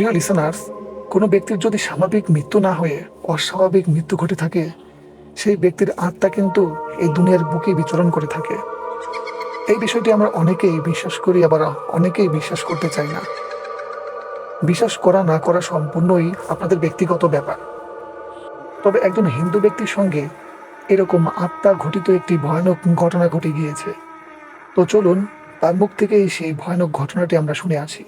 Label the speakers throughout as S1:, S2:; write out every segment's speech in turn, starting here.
S1: প্রিয় লিসনার্স কোনো ব্যক্তির যদি স্বাভাবিক মৃত্যু না হয়ে অস্বাভাবিক মৃত্যু ঘটে থাকে, সেই ব্যক্তির আত্মা কিন্তু এই দুনিয়ার বুকে বিচরণ করে থাকে। এই বিষয়টি আমরা অনেকেই বিশ্বাস করি, আবার অনেকেই বিশ্বাস করতে চাই না। বিশ্বাস করা, না করা সম্পূর্ণই আপনাদের ব্যক্তিগত ব্যাপার। তবে একজন হিন্দু ব্যক্তির সঙ্গে এরকম আত্মা ঘটিত একটি ভয়ানক ঘটনা ঘটে গিয়েছে। তো চলুন, তার মুখ থেকেই সেই ভয়ানক ঘটনাটি আমরা শুনে আসি।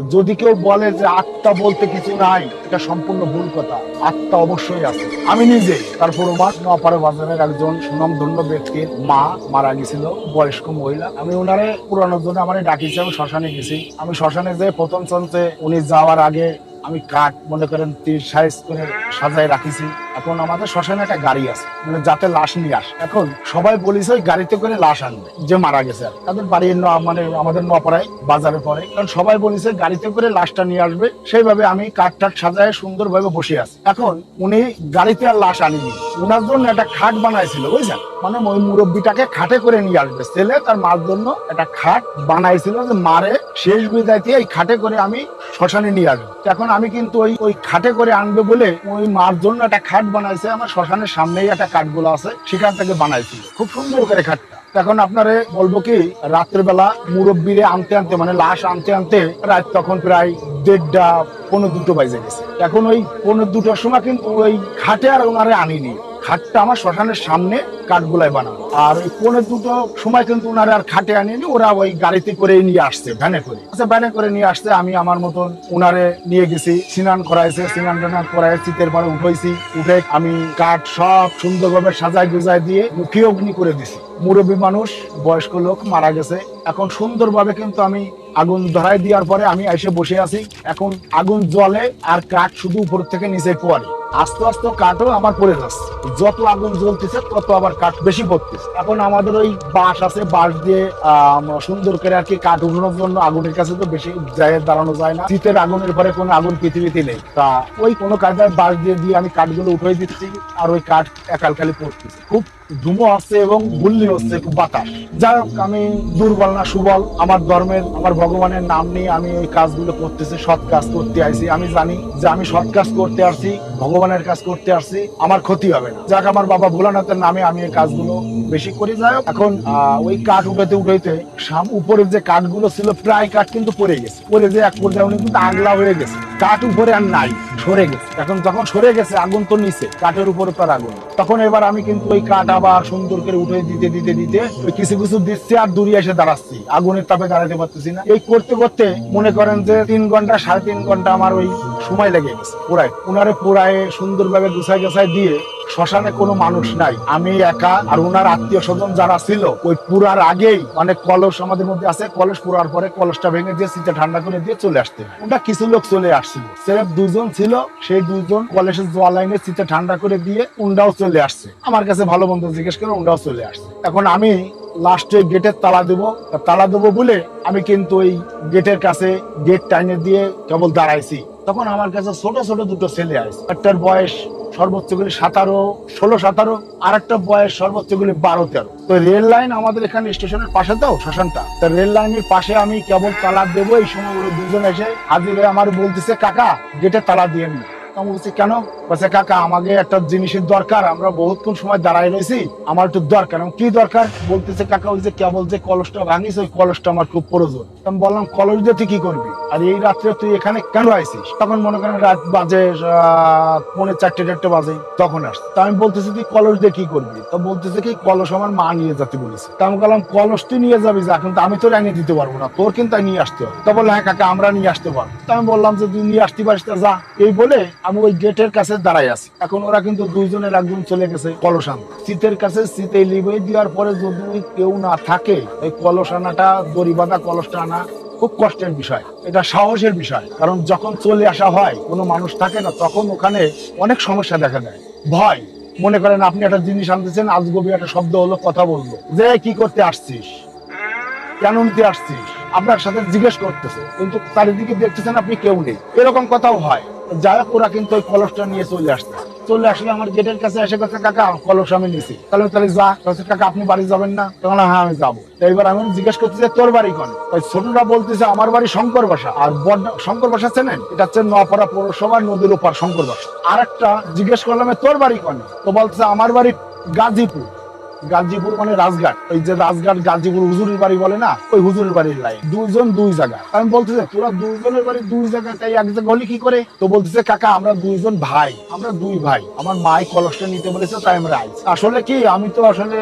S2: যদি কেউ বলে যে আত্মা বলতে কিছু নাই, এটা সম্পূর্ণ ভুল কথা। আত্মা অবশ্যই আছে। আমি নিজে, তার প্রমাণ বাজারের একজন সুনামধন্য ব্যক্তির মা মারা গেছিল, বয়স্ক মহিলা। আমি ওনারে পুরানোর জন্য আমার ডাকিছি, আমি শ্মশানে গেছি। আমি শ্মশানে যে প্রথম চলতে উনি যাওয়ার আগে আমি কাঠ, মনে করেন তীর সাইজ করে সাজায় রাখিছি। এখন আমাদের শ্মশানে একটা গাড়ি আছে মানে যাতে লাশ নিয়ে আস। এখন সবাই বলিস ওই গাড়িতে করে লাশ আনবে, যে মারা গেছে আর। তাদের বাড়ির ন- মানে আমাদের নপাড়ায়, বাজারে পরে কারণ সবাই বলিছে গাড়িতে করে লাশটা নিয়ে আসবে, সেইভাবে আমি কাঠ টাট সাজায় সুন্দরভাবে বসে আছি। এখন উনি গাড়িতে আর লাশ আনিনি। ওনার জন্য একটা খাট বানাইছিল, বুঝছেন? মানে ওই মুরব্বীটাকে খাটে করে নিয়ে আসবে। ছেলে তার মার জন্য একটা খাট বানাইছিল যে মারে, শেষ বিদায় দিয়ে এই খাটে করে আমি শ্মশানে নিয়ে আসব। এখন আমি কিন্তু ওই ওই খাটে করে আনবে বলে ওই মার জন্য একটা খাট বানাইছে, আমার শ্মশানের সামনেই একটা কাঠগুলো আছে, সেখান থেকে বানাইছিল খুব সুন্দর করে খাটটা এখন আপনারে বলব কি রাত্রেবেলা মুরব্বীরে আনতে আনতে মানে লাশ আনতে আনতে রাত তখন প্রায় দেড়টা পনেরো দুটো বাজে গেছে। এখন ওই পনেরো দুটোর সময় কিন্তু ওই খাটে আর ওনারে আনিনি। খাটটা আমার শ্মশানের সামনে কাঠগুলাই বানানো। আর পনেরো দুটো সময় কিন্তু ওনারা আর খাটে আনিনি, ওরা ওই গাড়িতে করে নিয়ে আসছে, ভ্যানে করে। আচ্ছা ভ্যানে করে নিয়ে আসছে, আমি আমার মতন ওনারে নিয়ে গেছি, স্নান করাইছে, স্নান টান করাই শীতের পরে উঠেছি, উঠে আমি কাঠ সব সুন্দরভাবে সাজায় গুজায় দিয়ে মুখী অগ্নি করে দিছি। মুরব্বী মানুষ, বয়স্ক লোক মারা গেছে। এখন সুন্দরভাবে কিন্তু আমি আগুন ধরাই দেওয়ার পরে আমি এসে বসে আছি। এখন আগুন জ্বলে আর কাঠ শুধু উপর থেকে নিচে পড়ে আস্তে আস্তে কাঠও আমার পড়ে যাচ্ছে। যত আগুন জ্বলতেছে, তত আবার কাঠ বেশি পড়তেছে। এখন আমাদের ওই বাঁশ আছে, বাঁশ দিয়ে সুন্দর করে আর কি কাঠ উঠানোর জন্য আগুনের কাছে তো বেশি যায়, দাঁড়ানো যায় না। শীতের আগুনের পরে কোনো আগুন পৃথিবীতে নেই। তা ওই কোনো কাজের বাঁশ দিয়ে দিয়ে আমি কাঠগুলো উঠাই দিচ্ছি আর ওই কাঠ একাল খালি পড়তেছে। খুব ধুমো আসছে এবং গুল্লি হচ্ছে, খুব বাতাস। যাই হোক, আমি দুর্বল না, সুবল। আমার ধর্মের, আমার ভগবানের নাম নিয়ে আমি ওই কাজগুলো করতেছি, সৎ কাজ করতে আইছি। আমি জানি যে আমি সৎ কাজ করতে আসছি ভগবানের কাজ করতে আসছি আমার ক্ষতি হবে না। যাক, আমার বাবা ভোলানাথের নামে আমি এই কাজগুলো বেশি করি। যাই এখন ওই কাঠ উঠাতে উঠাইতে সাম উপরে যে কাঠগুলো ছিল, প্রায় কাঠ কিন্তু পড়ে গেছে। পড়ে যে এক পর্যায়ে উনি কিন্তু আগলা হয়ে গেছে। কাঠ উপরে আর নাই, সরে গেছে। এখন যখন সরে গেছে, আগুন তো নিচে, কাঠের উপরে তার আগুন তখন এবার আমি কিন্তু ওই কাঠ আবার সুন্দর করে উঠে দিতে দিতে দিতে কিছু কিছু দিচ্ছে আর দূরে এসে দাঁড়াচ্ছি। আগুনের তাপে দাঁড়াতে পারতেছি না। এই করতে করতে মনে করেন যে তিন ঘণ্টা, সাড়ে তিন ঘণ্টা আমার ওই সময় লেগে গেছে। পোড়ায় উনারে পোড়ায় সুন্দরভাবে গুছাই গুছাই দিয়ে শ্মশানে কোনো মানুষ নাই। আমি একা আর ওনার আত্মীয় স্বজন যারা ছিল, ওই পুরার আগেই অনেক কলস আমাদের মধ্যে আছে, কলস পুরার পরে কলসটা ভেঙে দিয়ে শীতে ঠান্ডা করে দিয়ে চলে আসতে ওটা কিছু লোক চলে আসছিল। সেরেফ দুজন ছিল, সেই দুজন কলেজের জোয়া লাইনে শীতে ঠান্ডা করে দিয়ে উন্ডাও চলে আসছে। আমার কাছে ভালো বন্ধু জিজ্ঞেস করে উন্ডাও চলে আসছে। এখন আমি লাস্টে গেটের তালা দেবো। তালা দেবো বলে আমি কিন্তু ওই গেটের কাছে গেট টাইনে দিয়ে কেবল দাঁড়াইছি। তখন আমার কাছে ছোট ছোট দুটো ছেলে আসে। একটার বয়স সর্বোচ্চ গুলি সাতারো, ষোলো, সাতারো আর একটা বয়স সর্বোচ্চ গুলি বারো, তেরো। তো রেল লাইন আমাদের এখানে স্টেশনের পাশে তো, শ্মশানটা। তো রেল লাইনের পাশে আমি কেবল তালা দেবো। এই সময় দুজন এসে হাজির আমার বলতেছে, কাকা গেটে তালা দিয়ে নি। আমি বলছি, কেন? বলছে, কাকা, আমাকে একটা জিনিসের দরকার। আমরা বহুক্ষণ সময় দাঁড়াই রয়েছি। আমার একটু দরকার। কি দরকার? বলতেছে, কাকা, ওই যে কেবল যে কলসটা ভাঙিস, ওই কলসটা আমার খুব প্রয়োজন। আমি বললাম, কলস দিয়ে তুই কি করবি? আর এই রাত্রে তুই এখানে কেন আইছিস তখন মনে করেন রাত বাজে পৌনে চারটে চারটে বাজে, তখন আসছে। তা আমি বলতেছি, তুই কলস দিয়ে কি করবি? তো বলতেছে কি, কলস আমার মা নিয়ে যেতে বলেছে। তা আমি বললাম, কলস তুই নিয়ে যাবি যা, কিন্তু আমি তোর এনে দিতে পারব না। তোর কিন্তু নিয়ে আসতে হবে। তা বলল হ্যাঁ কাকা, আমরা নিয়ে আসতে পারব। তা আমি বললাম যে, তুই নিয়ে আসতে পারিস তা যা। এই বলে আমি ওই গেটের কাছে দাঁড়াই আছি। এখন ওরা কিন্তু দুইজনের একজন চলে গেছে কলসান। শীতের কাছে শীতে লিবে দেওয়ার পরে যদি কেউ না থাকে, ওই কলস আনাটা কলসটা আনা খুব কষ্টের বিষয়। এটা সাহসের বিষয়। কারণ যখন চলে আসা হয়, কোনো মানুষ থাকে না, তখন ওখানে অনেক সমস্যা দেখা দেয়। ভয়। মনে করেন আপনি একটা জিনিস আনতেছেন আজ আজগবি একটা শব্দ হলো, কথা বলল। যে কি করতে আসছিস? কেন নিতে আসছিস? আপনার সাথে জিজ্ঞেস করতেছে। কিন্তু চারিদিকে দেখতেছেন আপনি কেউ নেই। এরকম কথাও হয়। যাই হোক, ওরা কিন্তু ওই কলসটা নিয়ে চলে আসছে। চলে আসলে আমার গেটের কাছে এসে কাছে কাকা, কলস আমি নিছি। তাহলে তাহলে যা। কাছে কাকা, আপনি বাড়ি যাবেন না? তখন হ্যাঁ আমি যাব। তো এবার আমি জিজ্ঞেস করছি যে, তোর বাড়ি কোন? ওই ছোটরা বলতেছে, আমার বাড়ি শঙ্কর বাসা। আর শঙ্কর বাসা চেনেন? এটা হচ্ছে নোয়াপাড়া পৌরসভা, নদীর ওপার শঙ্কর বাসা। আর একটা জিজ্ঞেস করলাম তোর বাড়ি কোন? তো বলতেছে, আমার বাড়ি গাজীপুর। গাজীপুর মানে রাজঘাট। ওই যে রাজঘাট গাজীপুর হুজুরের বাড়ি বলে না, ওই হুজুরের বাড়ির লাইন দুইজন দুই জায়গা। আমি বলতেছে, তোরা দুইজনের বাড়ি দুই জায়গা তাই এক জায়গা হলে কি করে? তো বলতেছে, কাকা, আমরা দুইজন ভাই, আমরা দুই ভাই। আমার মাই কলসটা নিতে বলেছে, তাই আমরা আসলে কি, আমি তো আসলে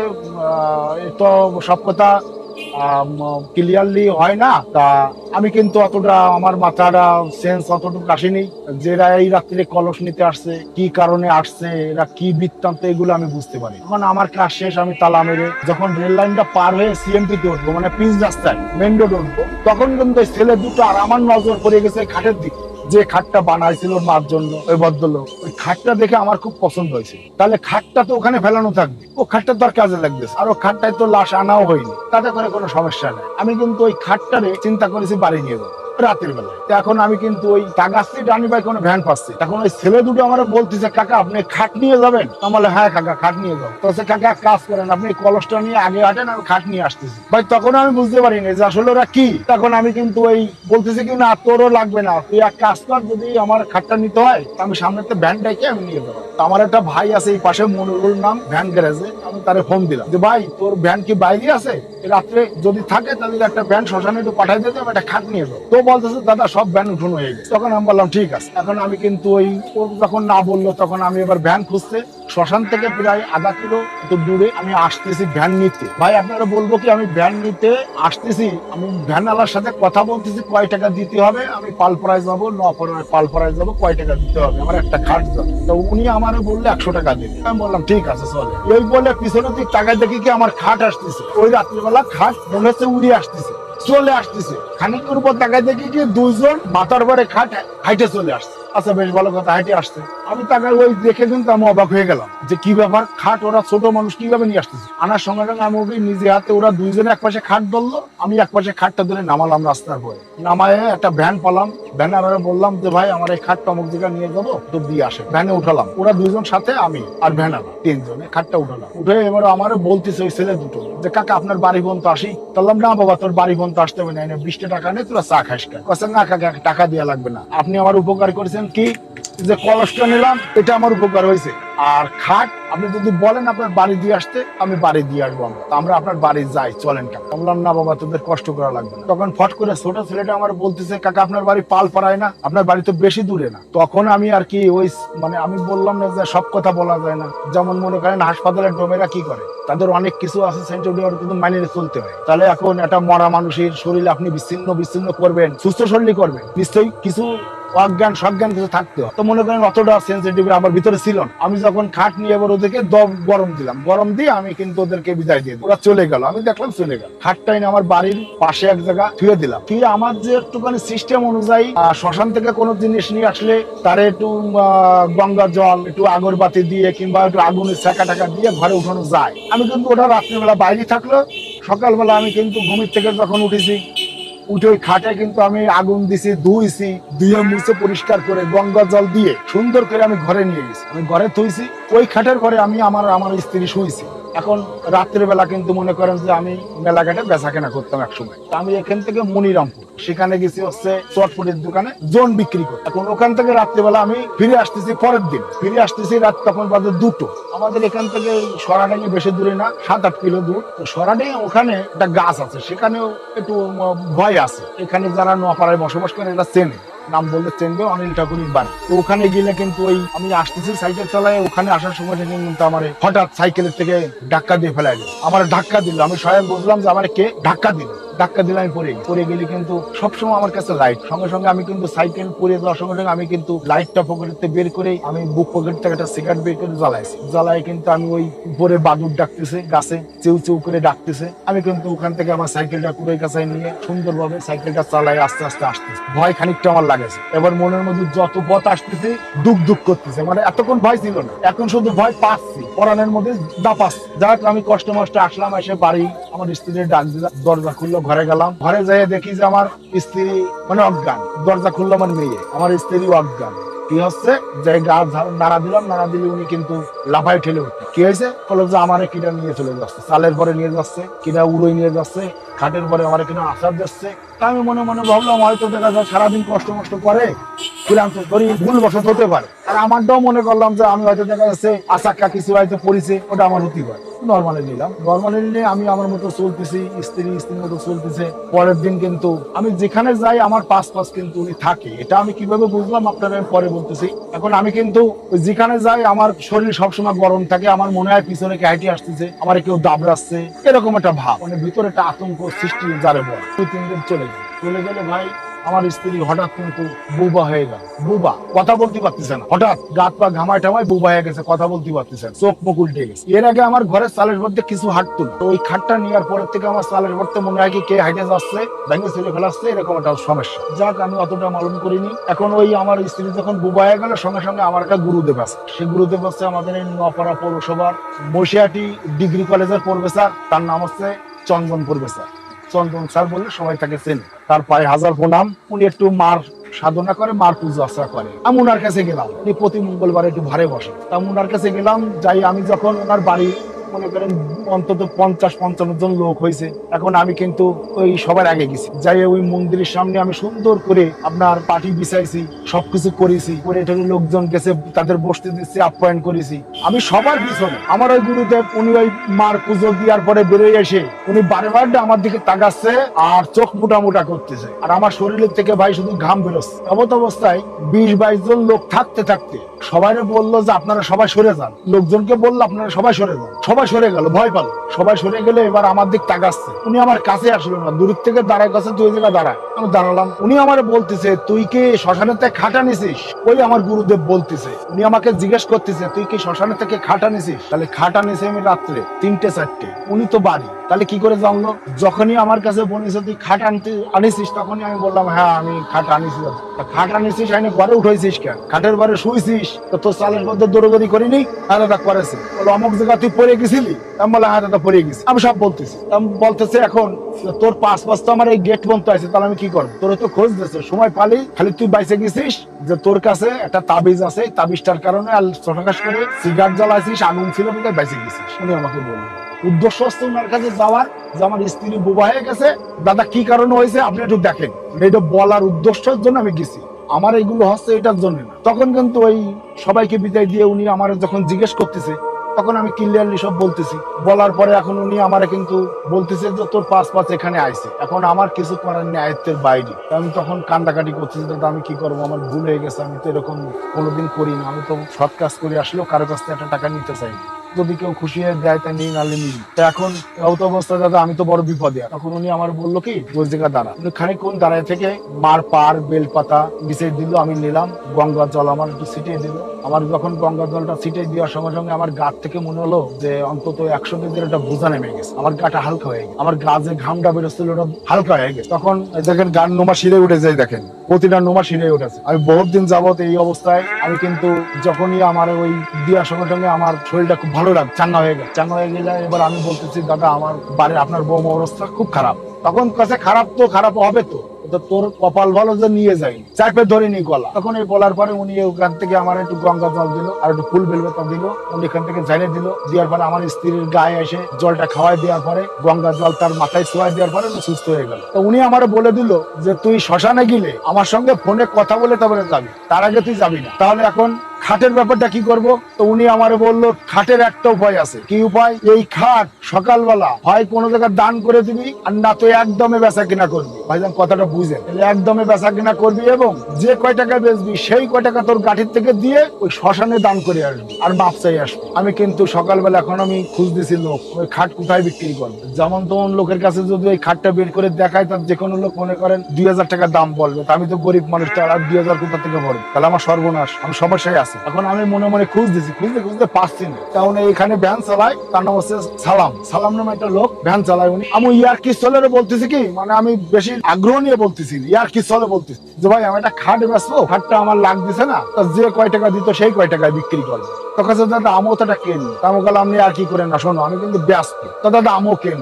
S2: তো সব কথা ক্লিয়ারলি হয় না। তা আমি কিন্তু অতটা আমার মাথাটা সেন্স অতটুকু আসেনি। যে এরা এই রাত্রে কলস নিতে আসছে, কি কারণে আসছে, এরা কি বৃত্তান্ত, এগুলো আমি বুঝতে পারি তখন আমার কাজ শেষ, আমি তালা মেরে যখন রেল লাইনটা পার হয়ে সিএমপি তে উঠবো মানে পিস রাস্তায় মেন রোড উঠবো, তখন কিন্তু ছেলে দুটো আর আমার নজর পড়ে গেছে খাটের দিকে। যে খাটটা বানাইছিল মার জন্য, ওই ভদ্রলোক, ওই খাটটা দেখে আমার খুব পছন্দ হয়েছে। তাহলে খাটটা তো ওখানে ফেলানো থাকবে। ও খাটটা তো আর কাজে লাগবে আর ও খাটটায় তো লাশ আনাও হয়নি। তাতে করে কোনো সমস্যা নেই। আমি কিন্তু ওই খাটটারে চিন্তা করেছি বাড়ি নিয়ে যাব। রাতের বেলায়। এখন আমি কিন্তু ওই টাকাস্তি ডানি ভাই কোনো ভ্যান পাচ্ছি। এখন ওই ছেলে দুটো আমার বলতেছে, কাকা, আপনি খাট নিয়ে যাবেন? আমি বলে হ্যাঁ কাকা, খাট নিয়ে যাব। তো কাকা কাজ করেন, আপনি কলসটা নিয়ে আগে হাঁটেন, আমি খাট নিয়ে আসতেছি। ভাই, তখন আমি বুঝতে পারিনি যে আসলে ওরা কি। তখন আমি কিন্তু ওই বলতেছি কি, না, তোরও লাগবে না। তুই এক কাজ কর, যদি আমার খাটটা নিতে হয় আমি সামনে তো ভ্যান ডেকে আমি নিয়ে যাব। আমার একটা ভাই আছে, এই পাশে মনিরুল নাম, ভ্যান গ্যারেজে। আমি তারে ফোন দিলাম যে, ভাই, তোর ভ্যান কি বাইরে আছে? রাত্রে যদি থাকে, তাহলে একটা ব্যান্ড শ্মশানে একটু পাঠাই দিতে একটা খাট নিয়ে যাব। তো বলতেছে, দাদা, সব ব্যান্ড উঠুন হয়ে গেছে। তখন আমি বললাম, ঠিক আছে। এখন আমি কিন্তু ওই, ও যখন না বলল, তখন আমি এবার ভ্যান খুঁজতে শ্মশান থেকে প্রায় আধা কিলো একটু দূরে আমি আসতেছি ভ্যান নিতে। ভাই, আপনারা বলব কি, আমি ভ্যান নিতে আসতেছি। আমি ভ্যান আলার সাথে কথা বলতেছি, কয় টাকা দিতে হবে? আমি পালপাড়ায় যাব নপাড়ায় পালপাড়ায় যাব, কয় টাকা দিতে হবে? আমার একটা খাট তো উনি আমার বললে একশো টাকা দেবে। আমি বললাম, ঠিক আছে, চলে। এই বলে পিছনে দিক টাকা দেখি কি আমার খাট আসতেছে। ওই রাত্রিবেলা খাট মনে হচ্ছে উড়ে আসতেছে, চলে আসতেছে। খানিকের উপর তাকায় দেখি কি দুইজন মাথার পরে খাট হাইটে চলে আসছে। আচ্ছা বেশ ভালো কথা হাইটে আসছে। আমি তাকায় ওই দেখে কিন্তু আমি অবাক হয়ে গেলাম যে কি ব্যাপার, খাট ওরা ছোট মানুষ কীভাবে নিয়ে আসতেছে? আনার সঙ্গে সঙ্গে আমি ওকে নিজে হাতে ওরা দুইজনে এক পাশে খাট ধরলো, আমি এক পাশে খাটটা ধরে নামালাম রাস্তার পরে। নামায় একটা ভ্যান পালাম, ভ্যানের বললাম যে, ভাই, আমার এই খাটটা অমুক জায়গায় নিয়ে যাব তো দিয়ে আসে। ভ্যানে উঠালাম। ওরা দুইজন সাথে, আমি আর ভ্যান আলাম তিনজনে খাটটা উঠালাম। উঠে এবার আমারও বলতেছে ওই ছেলে দুটো, যে, কাকা, আপনার বাড়ি পর্যন্ত আসি? বললাম, না বাবা, তোর বাড়ি পর্যন্ত আসতে হবে না বিশটা টাকা নেই তোরা চা খাস খায় না কাকা, টাকা দেওয়া লাগবে না। আপনি আমার উপকার করেছেন কি? যে কলসটা নিলাম, এটা আমার উপকার হয়েছে। আর খাট, আপনি যদি বলেন আপনার বাড়ি দিয়ে আসতে, আমি বাড়ি দিয়ে আসব আমরা। আমরা আপনার বাড়ি যাই, চলেন কাকা বললাম, না বাবা, তোদের কষ্ট করা লাগবে না। তখন ফট করে ছোট ছেলেটা আমার বলতেছে, কাকা, আপনার বাড়ি পাল পাড়ায় না, আপনার বাড়ি তো বেশি দূরে না। তখন আমি আর কি ওই মানে আমি বললাম না যে সব কথা বলা যায় না। যেমন মনে করেন, হাসপাতালের ডোমেরা কি করে? তাদের অনেক কিছু আছে সেন্টার কিন্তু মানিয়ে চলতে হয়। তাহলে এখন একটা মরা মানুষের শরীর আপনি বিচ্ছিন্ন বিচ্ছিন্ন করবেন, সুস্থ শরীর করবেন। নিশ্চয়ই কিছু অজ্ঞান, সজ্ঞান কিছু থাকতে তো মনে করেন অতটা সেন্সিটিভ আমার ভিতরে ছিল আমি যখন খাট নিয়ে এবার ওদেরকে দম গরম দিলাম, গরম দিয়ে আমি কিন্তু ওদেরকে বিদায় দিয়ে ওরা চলে গেল, আমি দেখলাম চলে গেল। খাটটা এনে আমার বাড়ির পাশে এক জায়গা থুয়ে দিলাম। থুয়ে আমার যে একটুখানি সিস্টেম অনুযায়ী শ্মশান থেকে কোনো জিনিস নিয়ে আসলে তারে একটু গঙ্গা জল, একটু আগরবাতি দিয়ে কিংবা একটু আগুনের ছাকা টাকা দিয়ে ঘরে উঠানো যায়। আমি কিন্তু ওটা রাত্রিবেলা বাইরে থাকল সকালবেলা আমি কিন্তু ঘুমির থেকে যখন উঠেছি উঠে খাটে কিন্তু আমি আগুন দিছি, ধুইছি, ধুয়ে মুছে পরিষ্কার করে গঙ্গা জল দিয়ে সুন্দর করে আমি ঘরে নিয়ে গেছি। আমি ঘরে থুইছি, ওই খাটের ঘরে আমি আমার আমার স্ত্রী শুয়েছি এখন রাত্রের বেলা কিন্তু মনে করেন যে আমি মেলাঘাটে বেচা কেনা করতাম এক সময় আমি এখান থেকে মনিরামপুর, সেখানে গেছি হচ্ছে চটপটির দোকানে জোন বিক্রি করে এখন ওখান থেকে রাত্রেবেলা আমি ফিরে আসতেছি পরের দিন। ফিরে আসতেছি রাত তখন বাজে দুটো। আমাদের এখান থেকে সরাডাঙ্গি বেশি দূরে না, সাত আট কিলো দূর। তো সরাডাঙ্গি ওখানে একটা গাছ আছে, সেখানেও একটু ভয় আছে। এখানে যারা নোয়াপাড়ায় বসবাস করে, এরা চেনে। নাম বললে চেনবে, অনিল ঠাকুরের বাড়ি। ওখানে গেলে কিন্তু ওই আমি আসতেছি সাইকেল চালায়, ওখানে আসার সময় কিন্তু আমার হঠাৎ সাইকেলের থেকে ধাক্কা দিয়ে ফেলা আমার ধাক্কা দিল। আমি স্বয়ং বুঝলাম যে আমার কে ধাক্কা দিল। ধাক্কা দিলে আমি গেছি। পড়ে গেলে কিন্তু সবসময় আমার কাছে লাইট সঙ্গে সঙ্গে আমি কিন্তু সাইকেল পরে যাওয়ার সঙ্গে সঙ্গে আমি কিন্তু লাইটটা পকেটে বের করে আমি বুক পকেট থেকে একটা সিগারেট বের করে জ্বালাইছি। জ্বালাই কিন্তু আমি ওই উপরে বাদুর ডাকতেছে, গাছে চেউ চেউ করে ডাকতেছে। আমি কিন্তু ওখান থেকে আমার সাইকেলটা কুড়ে কাছায় নিয়ে সুন্দরভাবে সাইকেলটা চালাই আস্তে আস্তে আসতেছে ভয় খানিকটা আমার লাগেছে। এবার মনের মধ্যে যত পথ আসতেছে দুঃখ দুঃখ করতেছে। মানে এতক্ষণ ভয় ছিল না। এখন শুধু ভয় পাচ্ছি। পরানের মধ্যে দাপাস যাক, আমি কষ্ট, মষ্ট আসলাম, এসে বাড়ি, আমার স্ত্রীর ডাক দিলাম, দরজা খুললো ঘরে গেলাম। ঘরে যেয়ে দেখি যে আমার স্ত্রী মানে অজ্ঞান। দরজা খুললো আমার মেয়ে। আমার স্ত্রী অজ্ঞান। কি হচ্ছে? যে গাছ নাড়া দিলাম, নাড়া দিলে উনি কিন্তু লাফাই ঠেলে উঠছে কি হয়েছে? বলল যে আমার কিনা নিয়ে চলে যাচ্ছে। চালের পরে নিয়ে যাচ্ছে কিনা উড়োই নিয়ে যাচ্ছে, খাটের পরে আমার কিনা আচার দিচ্ছে। তা আমি মনে মনে ভাবলাম, হয়তো দেখা যায় সারাদিন কষ্ট মষ্ট করে, ক্লান্ত করি ভুল বসত হতে পারে। আর আমারটাও মনে করলাম যে আমি হয়তো দেখা যাচ্ছে আচাক্কা কিছু হয়তো পড়েছে, ওটা আমার হতে পারে নর্মালি নিলাম। নর্মালি নিলে আমি আমার মতো চলতেছি, স্ত্রী, স্ত্রীর মতো চলতেছে, পরের দিন কিন্তু আমি যেখানে যাই আমার পাশ পাশ কিন্তু উনি থাকে। এটা আমি কীভাবে বুঝলাম আপনারা আমি পরে বলতেছি। এখন আমি কিন্তু যেখানে যাই আমার শরীর সবসময় গরম থাকে, আমার মনে হয় পিছনে কে হাইটে আসতেছে, আমার কেউ দাবড়াচ্ছে, এরকম একটা ভাব। মানে ভিতরে একটা আতঙ্ক সৃষ্টি যারে বল। দুই, তিন দিন চলে গেল। চলে গেলে ভাই আমার স্ত্রী হঠাৎ কিন্তু বুবা হয়ে গেল। বুবা, কথা বলতে পারতেছে না। হঠাৎ গাত পা ঘামায় টামায় বুবা হয়ে গেছে, কথা বলতে পারতেছে না। চোখ মুখ উল্টে গেছে। এর আগে আমার ঘরের চালের মধ্যে কিছু হাঁটতো তো ওই খাটটা নেওয়ার পরের থেকে আমার চালের মধ্যে মনে হয় কি কে হাইটে যাচ্ছে, ভেঙে চলে ফেলাচ্ছে, এরকম একটা সমস্যা। যাক, আমি অতটা মালুম করিনি। এখন ওই আমার স্ত্রী যখন বুবা হয়ে গেল, সঙ্গে সঙ্গে আমার একটা গুরুদেব আছে। সেই গুরুদেব হচ্ছে আমাদের এই নপাড়া পৌরসভার মশিয়াটি ডিগ্রি কলেজের প্রফেসর। তার নাম হচ্ছে চন্দন প্রফেসর। চন্দন স্যার বলে সবাই তাকে চেনে। তার পায়ে হাজার প্রণাম উনি একটু মার সাধনা করে, মার পুজো আশ্রা করে। আমি ওনার কাছে গেলাম। উনি প্রতি মঙ্গলবার একটু ভারে বসে। তা ওনার কাছে গেলাম, যাই আমি যখন ওনার বাড়ি মনে করেন, অন্তত পঞ্চাশ, পঞ্চান্ন জন লোক হয়েছে। এখন আমি কিন্তু ওই সবার আগে গেছি। যাই ওই মন্দিরের সামনে আমি সুন্দর করে আপনার পার্টি বিছাইছি, সবকিছু করেছি। করে লোকজন গেছে, তাদের বসতে দিচ্ছি, আপ্যায়ন করেছি। আমি সবার পিছনে, আমার ওই গুরুদেব, উনি ওই মার পুজো দেওয়ার পরে বেরোয় এসে, উনি বারে বারে আমার দিকে তাকাচ্ছে আর চোখ মোটা মোটা করতেছে। আর আমার শরীরের থেকে ভাই শুধু ঘাম বেরোচ্ছে। এমত অবস্থায় বিশ, বাইশ জন লোক থাকতে থাকতে সবাই বলল যে আপনারা সবাই সরে যান। লোকজনকে বলল আপনারা সবাই সরে যান। সবাই সরে গেল, ভয় পালো। সবাই সরে গেলে এবার আমার দিক তাকাচ্ছে উনি আমার কাছে আসলো না। দূর থেকে দাঁড়ায় কাছে তুই জায়গা দাঁড়ায়। আমি দাঁড়ালাম। উনি আমার বলতেছে, তুই কি শ্মশানের থেকে খাটা নিছিস? ওই আমার গুরুদেব বলতেছে। উনি আমাকে জিজ্ঞেস করতেছে, তুই কি শ্মশানের থেকে খাটা নিছিস? তাহলে খাটা নিছি আমি রাত্রে তিনটে, চারটে। উনি তো বাড়ি। তাহলে কি করে জানলো? যখনই আমার কাছে বলেছে তুই খাট আনতে আনিছিস তখনই আমি বললাম হ্যাঁ আমি খাট আনিছি খাট আনিছিস আইনে ঘরে উঠেছিস কেন? খাটের ঘরে শুয়েছিস তো তোর চালের মধ্যে দৌড়দৌড়ি করিনি? হ্যাঁ দাদা, করেছে। বলো অমুক জায়গা তুই পড়ে গেছিলি? আমি বললাম হ্যাঁ দাদা, পড়ে গেছি। আমি সব বলতেছি। আমি বলতেছে, এখন তোর পাঁচ পাঁচ তো আমার এই গেট বন্ধ আছে, তাহলে আমি কি করব? তোর তো খোঁজ দিচ্ছে সময় পালি, খালি তুই বাইসে গেছিস যে তোর কাছে একটা তাবিজ আছে তাবিজটার কারণে আর প্রকাশ করে সিগারেট জ্বালাইছিস, আগুন ছিল বাইসে গেছিস। উনি আমাকে বলল। উদ্দেশ্য ওনার কাছে যাওয়ার যে আমার স্ত্রী বুবা হয়ে গেছে, দাদা কি কারণে হয়েছে আপনি একটু দেখেন। এটা বলার উদ্দেশ্যের জন্য আমি গেছি। আমার এগুলো হচ্ছে এটার জন্য তখন কিন্তু ওই সবাইকে বিদায় দিয়ে উনি আমার যখন জিজ্ঞেস করতেছে, তখন আমি ক্লিয়ারলি সব বলতেছি। বলার পরে এখন উনি আমার কিন্তু বলতেছে যে, তোর পাঁচ পাঁচ এখানে আইছে। এখন আমার কিছু করার নেই আয়ত্তের বাইরে। আমি তখন কান্দাকাটি করতেছি, দাদা, আমি কি করব? আমার ভুল হয়ে গেছে। আমি তো এরকম কোনোদিন করি না। আমি তো সৎ কাজ করে। আসলেও কারও কাছ থেকে একটা টাকা নিতে চাই না। যদি কেউ খুশি হয়ে দেয়, তা নিই নাহলে নিই। এখন অত অবস্থা দাদা, আমি তো বড় বিপদে। তখন উনি আমার বলল কি জায়গা দাঁড়া। উনি খানিকক্ষণ দাঁড়ায় থেকে মার পার, বেল পাতা বিছিয়ে দিল, আমি নিলাম, গঙ্গার জল আমার একটু ছিটিয়ে দিল। আমার যখন গঙ্গার জলটা ছিটিয়ে দেওয়ার সঙ্গে সঙ্গে আমার গাত থেকে মনে হলো যে, অন্তত একশো কেজির একটা বোঝা নেমে গেছে। আমার গাটা হালকা হয়ে গেছে। আমার গা যে ঘামটা বেরোচ্ছিল, ওটা হালকা হয়ে গেছে। তখন দেখেন গান নোমা শিরে উঠে যায়, দেখেন। প্রতিটা নোমা সিঁড়ে উঠেছে। আমি বহুত দিন যাবত এই অবস্থায়, আমি কিন্তু যখনই আমার ওই দিয়ার সঙ্গে সঙ্গে আমার শরীরটা খুব ভালো লাগে চান্না হয়ে গেছে চান্না হয়ে গেলে এবার আমি বলতেছি, দাদা, আমার বাড়ির আপনার বৌমা অবস্থা খুব খারাপ। তখন কাছে খারাপ তো খারাপ হবে তো তো। তোর কপাল ভালো যে নিয়ে যাই। চাপে ধরে নি গলা। তখন এই বলার পরে উনি ওখান থেকে আমার একটু গঙ্গা জল দিল, আর একটু ফুল বেলবেতা দিল। উনি এখান থেকে জানে দিল। দেওয়ার পরে আমার স্ত্রীর গায়ে এসে জলটা খাওয়াই দেওয়ার পরে গঙ্গা জল তার মাথায় শোয়াই দেওয়ার পরে সুস্থ হয়ে গেল। তো উনি আমার বলে দিল যে, তুই শ্মশানে গেলে আমার সঙ্গে ফোনে কথা বলে তারপরে যাবি। তার আগে তুই যাবি না। তাহলে এখন খাটের ব্যাপারটা কি করব? তো উনি আমারে বলল, খাটের একটা উপায় আছে। কি উপায়? এই খাট সকালবেলা হয় কোনো জায়গায় দান করে দিবি আর না তো একদমে বেচা কিনা করবি। ভাইজান, কথাটা বুঝে একদমে বেচা কিনা করবি এবং যে কয় টাকা বেচবি, সেই কয় টাকা তোর গাঠির থেকে দিয়ে ওই শ্মশানে দান করে আসবি আর মাপ চাই আসবি। আমি কিন্তু সকালবেলা এখন আমি খুঁজতেছি লোক, ওই খাট কোথায় বিক্রি করবে? যেমন তেমন লোকের কাছে যদি ওই খাটটা বের করে দেখায়, তার যে কোনো লোক মনে করেন দুই হাজার টাকা দাম বলবে। তা আমি তো গরিব মানুষ তো আর দুই হাজার কোথা থেকে ভরবো তাহলে আমার সর্বনাশ, আমি সমস্যায় আছি। এখন আমি মনে মনে খুঁজতেছি, খুঁজতে খুঁজতে পাচ্ছি না। কারণ এখানে ভ্যান চালায়, তার নাম হচ্ছে সালাম। সালাম নামে একটা লোক, ভ্যান চালায় উনি। আমি ইয়ার কি চলে বলতেছি কি মানে আমি বেশি আগ্রহ নিয়ে বলতেছি ইয়ার কি চলে বলতেছি। যে ভাই, আমি একটা খাট বেসবো খাটটা আমার লাগতেছে না, তা যে কয় টাকা দিত সেই কয় টাকায় বিক্রি করব তো কাছে দাদা, আমও তো এটা কেন। আমি বললাম, আপনি আর কি করে না, শোনো, আমি কিন্তু ব্যস্ত। তো দাদা, আমও কেন।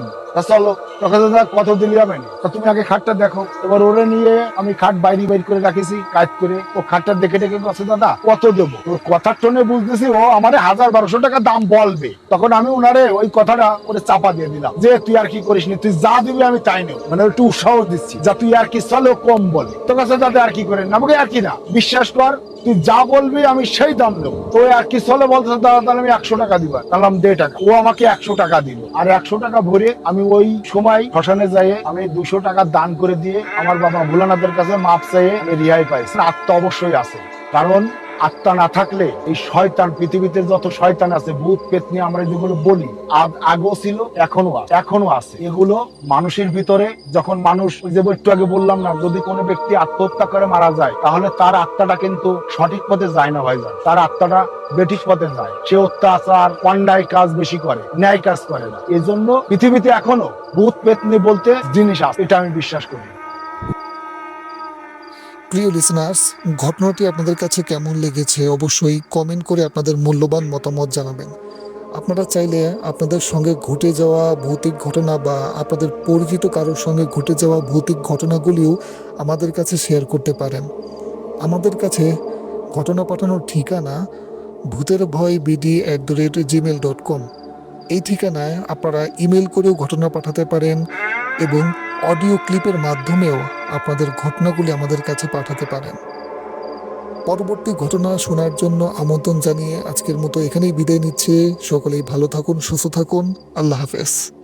S2: আমি ওনারে ওই কথাটা ওরে চাপা দিয়ে দিলাম, যে তুই আর কি করিস তুই যা দিবি আমি তাই নেব। মানে একটু উৎসাহ দিচ্ছি, যা তুই আর কি চলো কম বলে। তো কাছে দাদা আর কি করেন? আমাকে আর কি না, বিশ্বাস কর তুই যা বলবি আমি সেই দাম দেবো তো আর কিছু চলে বলতে, দাদা, তাহলে আমি একশো টাকা দিবা। তাহলে দেড় টাকা। ও আমাকে একশো টাকা দিল। আর একশো টাকা ভরে আমি ওই সময় শ্মশানে যাই আমি দুশো টাকা দান করে দিয়ে আমার বাবা ভোলানাথের কাছে মাপ চাইয়ে আমি রিহাই পাইছি। আত্মা অবশ্যই আছে। কারণ আত্মা না থাকলে এই শয়তান, পৃথিবীতে যত শয়তান আছে, ভূত পেতনি আমরা যেগুলো বলি, আগ- আগেও ছিল এখনও এখনও আছে। এগুলো মানুষের ভিতরে যখন মানুষ যে একটু আগে বললাম না, যদি কোনো ব্যক্তি আত্মহত্যা করে মারা যায়, তাহলে তার আত্মাটা কিন্তু সঠিক পথে যায় না ভাই যায় তার আত্মাটা ব্রিটিশ পথে যায়। সে অত্যাচার, অন্যায় কাজ বেশি করে, ন্যায় কাজ করে না। এই জন্য পৃথিবীতে এখনও ভূত পেতনি বলতে জিনিস আছে, এটা আমি বিশ্বাস করি।
S1: প্রিয় লিসনার্স ঘটনাটি আপনাদের কাছে কেমন লেগেছে অবশ্যই কমেন্ট করে আপনাদের মূল্যবান মতামত জানাবেন। আপনারা চাইলে আপনাদের সঙ্গে ঘটে যাওয়া ভৌতিক ঘটনা বা আপনাদের পরিচিত কারোর সঙ্গে ঘটে যাওয়া ভৌতিক ঘটনাগুলিও আমাদের কাছে শেয়ার করতে পারেন। আমাদের কাছে ঘটনা পাঠানোর ঠিকানা ভূতের ভয় BD at the rate Gmail dot com এই ঠিকানায় আপনারা ইমেল করেও ঘটনা পাঠাতে পারেন এবং অডিও ক্লিপের মাধ্যমেও আপনাদের ঘটনাগুলি আমাদের কাছে পাঠাতে পারেন। পরবর্তী ঘটনা শোনার জন্য আমন্ত্রণ জানিয়ে আজকের মতো এখানেই বিদায় নিচ্ছে। সকলেই ভালো থাকুন, সুস্থ থাকুন। আল্লাহ হাফেজ।